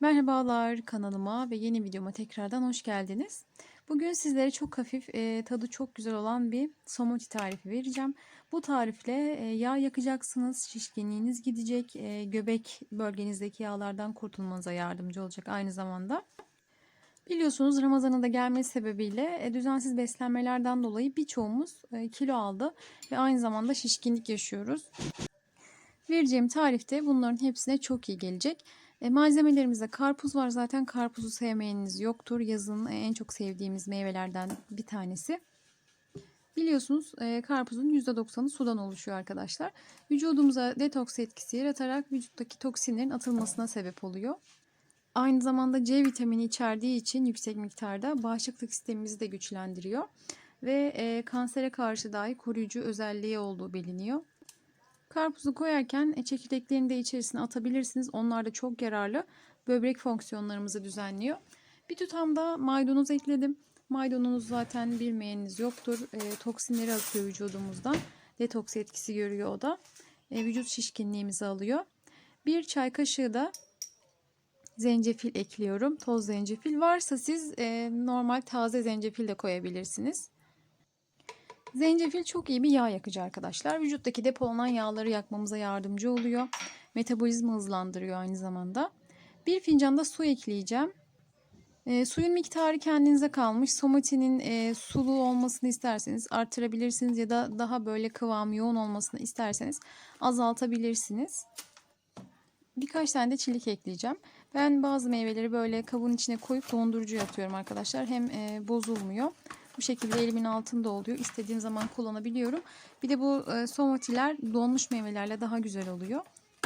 Merhabalar kanalıma ve yeni videoma tekrardan hoş geldiniz. Bugün sizlere çok hafif, e, tadı çok güzel olan bir somoti tarifi vereceğim. Bu tarifle e, yağ yakacaksınız, şişkinliğiniz gidecek, e, göbek bölgenizdeki yağlardan kurtulmanıza yardımcı olacak aynı zamanda. Biliyorsunuz Ramazan'ın da gelmesi sebebiyle e, düzensiz beslenmelerden dolayı birçoğumuz e, kilo aldı ve aynı zamanda şişkinlik yaşıyoruz. Vereceğim tarifte bunların hepsine çok iyi gelecek. E, malzemelerimizde karpuz var. Zaten karpuzu sevmeyeniniz yoktur. Yazın en çok sevdiğimiz meyvelerden bir tanesi. Biliyorsunuz e, karpuzun %90'ı sudan oluşuyor arkadaşlar. Vücudumuza detoks etkisi yaratarak vücuttaki toksinlerin atılmasına sebep oluyor. Aynı zamanda C vitamini içerdiği için yüksek miktarda bağışıklık sistemimizi de güçlendiriyor. Ve e, kansere karşı dahi koruyucu özelliği olduğu biliniyor. Karpuzu koyarken e, çekirdeklerini de içerisine atabilirsiniz. Onlar da çok yararlı. Böbrek fonksiyonlarımızı düzenliyor. Bir tutam da maydanoz ekledim. Maydanoz zaten bilmeyeniniz yoktur. E, toksinleri atıyor vücudumuzdan. Detoks etkisi görüyor o da. E, vücut şişkinliğimizi alıyor. Bir çay kaşığı da zencefil ekliyorum. Toz zencefil varsa siz e, normal taze zencefil de koyabilirsiniz. Zencefil çok iyi bir yağ yakıcı arkadaşlar. Vücuttaki depolanan yağları yakmamıza yardımcı oluyor. Metabolizma hızlandırıyor aynı zamanda. Bir fincan da su ekleyeceğim. E, suyun miktarı kendinize kalmış. Somotinin e, sulu olmasını isterseniz artırabilirsiniz ya da daha böyle kıvam yoğun olmasını isterseniz azaltabilirsiniz. Birkaç tane de çilik ekleyeceğim. Ben bazı meyveleri böyle kabın içine koyup dondurucuya atıyorum arkadaşlar. Hem e, bozulmuyor. Bu şekilde elimin altında oluyor. İstediğim zaman kullanabiliyorum. Bir de bu e, somotiler donmuş meyvelerle daha güzel oluyor.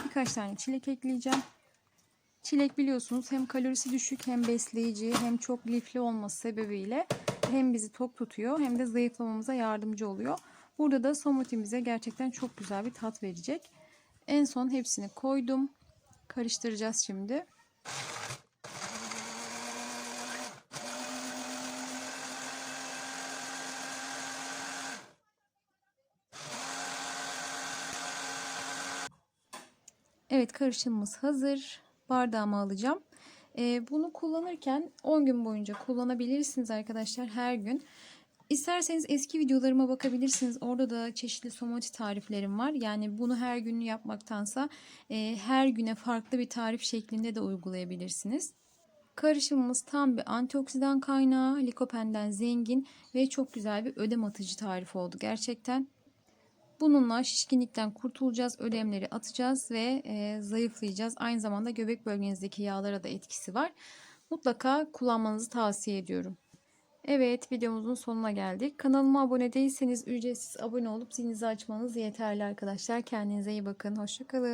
Birkaç tane çilek ekleyeceğim. Çilek biliyorsunuz hem kalorisi düşük hem besleyici hem çok lifli olması sebebiyle hem bizi tok tutuyor hem de zayıflamamıza yardımcı oluyor. Burada da somotimize gerçekten çok güzel bir tat verecek. En son hepsini koydum. Karıştıracağız şimdi. Evet karışımımız hazır. Bardağıma alacağım. Ee, bunu kullanırken 10 gün boyunca kullanabilirsiniz arkadaşlar her gün. İsterseniz eski videolarıma bakabilirsiniz. Orada da çeşitli somoti tariflerim var. Yani bunu her gün yapmaktansa e, her güne farklı bir tarif şeklinde de uygulayabilirsiniz. Karışımımız tam bir antioksidan kaynağı, likopenden zengin ve çok güzel bir ödem atıcı tarif oldu gerçekten. Bununla şişkinlikten kurtulacağız, ödemleri atacağız ve e, zayıflayacağız. Aynı zamanda göbek bölgenizdeki yağlara da etkisi var. Mutlaka kullanmanızı tavsiye ediyorum. Evet videomuzun sonuna geldik. Kanalıma abone değilseniz ücretsiz abone olup zilinizi açmanız yeterli arkadaşlar. Kendinize iyi bakın. Hoşçakalın.